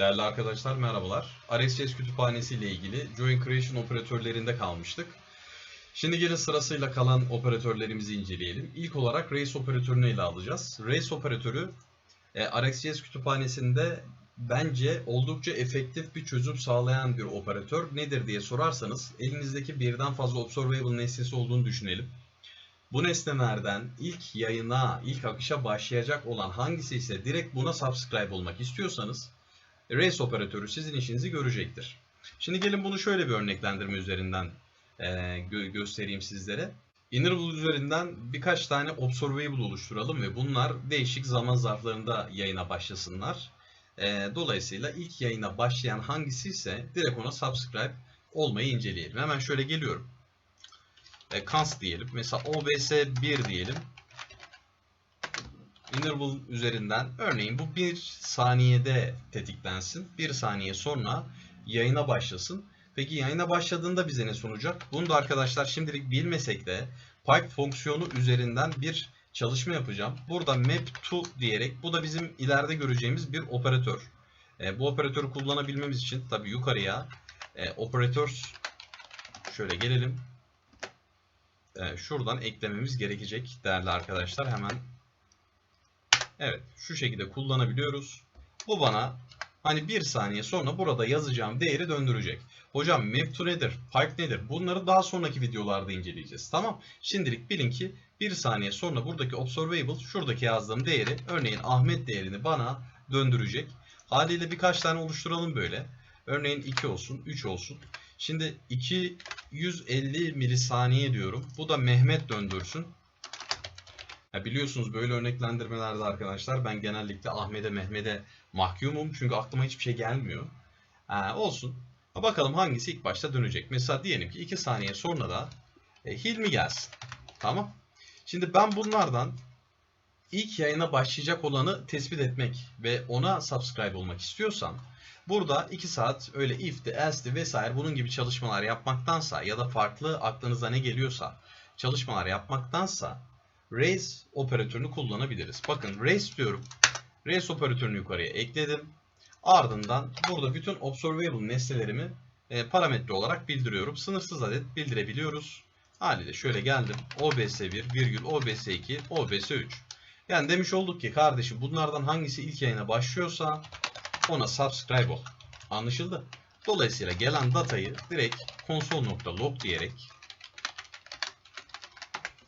Değerli arkadaşlar merhabalar. RSS kütüphanesi ile ilgili join creation operatörlerinde kalmıştık. Şimdi gelin sırasıyla kalan operatörlerimizi inceleyelim. İlk olarak race operatörünü ele alacağız. Race operatörü e, RxJS kütüphanesinde bence oldukça efektif bir çözüm sağlayan bir operatör. Nedir diye sorarsanız elinizdeki birden fazla observable nesnesi olduğunu düşünelim. Bu nesnelerden ilk yayına, ilk akışa başlayacak olan hangisi ise direkt buna subscribe olmak istiyorsanız race operatörü sizin işinizi görecektir. Şimdi gelin bunu şöyle bir örneklendirme üzerinden e, gö- göstereyim sizlere. Interval üzerinden birkaç tane observable oluşturalım ve bunlar değişik zaman zarflarında yayına başlasınlar. E, dolayısıyla ilk yayına başlayan hangisi ise direkt ona subscribe olmayı inceleyelim. Hemen şöyle geliyorum. E, cons diyelim. Mesela obs 1 diyelim. Interval üzerinden örneğin bu bir saniyede tetiklensin. Bir saniye sonra yayına başlasın. Peki yayına başladığında bize ne sunacak? Bunu da arkadaşlar şimdilik bilmesek de pipe fonksiyonu üzerinden bir çalışma yapacağım. Burada map to diyerek bu da bizim ileride göreceğimiz bir operatör. E, bu operatörü kullanabilmemiz için tabi yukarıya e, operators şöyle gelelim. E, şuradan eklememiz gerekecek değerli arkadaşlar. Hemen Evet şu şekilde kullanabiliyoruz. Bu bana hani bir saniye sonra burada yazacağım değeri döndürecek. Hocam map nedir? Pipe nedir? Bunları daha sonraki videolarda inceleyeceğiz. Tamam. Şimdilik bilin ki bir saniye sonra buradaki observable şuradaki yazdığım değeri örneğin Ahmet değerini bana döndürecek. Haliyle birkaç tane oluşturalım böyle. Örneğin 2 olsun, 3 olsun. Şimdi 250 milisaniye diyorum. Bu da Mehmet döndürsün. Ya biliyorsunuz böyle örneklendirmelerde arkadaşlar ben genellikle Ahmet'e Mehmet'e mahkumum çünkü aklıma hiçbir şey gelmiyor. Ha, olsun. Bakalım hangisi ilk başta dönecek. Mesela diyelim ki 2 saniye sonra da e, Hilmi gelsin. Tamam. Şimdi ben bunlardan ilk yayına başlayacak olanı tespit etmek ve ona subscribe olmak istiyorsam burada 2 saat öyle if'ti, else'ti vesaire bunun gibi çalışmalar yapmaktansa ya da farklı aklınıza ne geliyorsa çalışmalar yapmaktansa raise operatörünü kullanabiliriz. Bakın raise diyorum. Raise operatörünü yukarıya ekledim. Ardından burada bütün observable nesnelerimi e, parametre olarak bildiriyorum. Sınırsız adet bildirebiliyoruz. Haliyle şöyle geldim. OBS1 virgül OBS2 OBS3. Yani demiş olduk ki kardeşim bunlardan hangisi ilk yayına başlıyorsa ona subscribe ol. Anlaşıldı. Dolayısıyla gelen datayı direkt console.log diyerek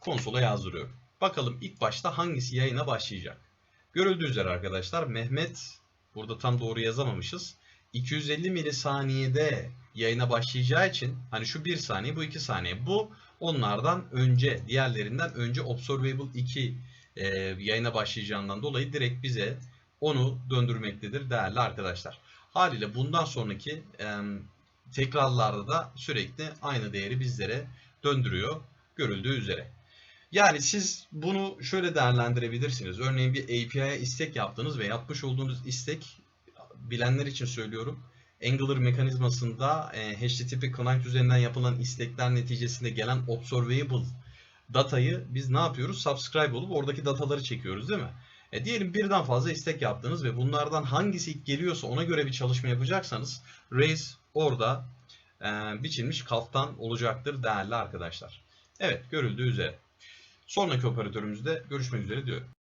konsola yazdırıyorum. Bakalım ilk başta hangisi yayına başlayacak. Görüldüğü üzere arkadaşlar Mehmet burada tam doğru yazamamışız. 250 milisaniyede yayına başlayacağı için hani şu 1 saniye bu 2 saniye bu onlardan önce diğerlerinden önce Observable 2 e, yayına başlayacağından dolayı direkt bize onu döndürmektedir değerli arkadaşlar. Haliyle bundan sonraki e, tekrarlarda da sürekli aynı değeri bizlere döndürüyor görüldüğü üzere. Yani siz bunu şöyle değerlendirebilirsiniz. Örneğin bir API'ye istek yaptınız ve yapmış olduğunuz istek bilenler için söylüyorum. Angular mekanizmasında e, HTTP client üzerinden yapılan istekler neticesinde gelen observable datayı biz ne yapıyoruz? Subscribe olup oradaki dataları çekiyoruz değil mi? E, diyelim birden fazla istek yaptınız ve bunlardan hangisi ilk geliyorsa ona göre bir çalışma yapacaksanız raise orada e, biçilmiş kaftan olacaktır değerli arkadaşlar. Evet görüldüğü üzere. Sonraki operatörümüzde görüşmek üzere diyorum.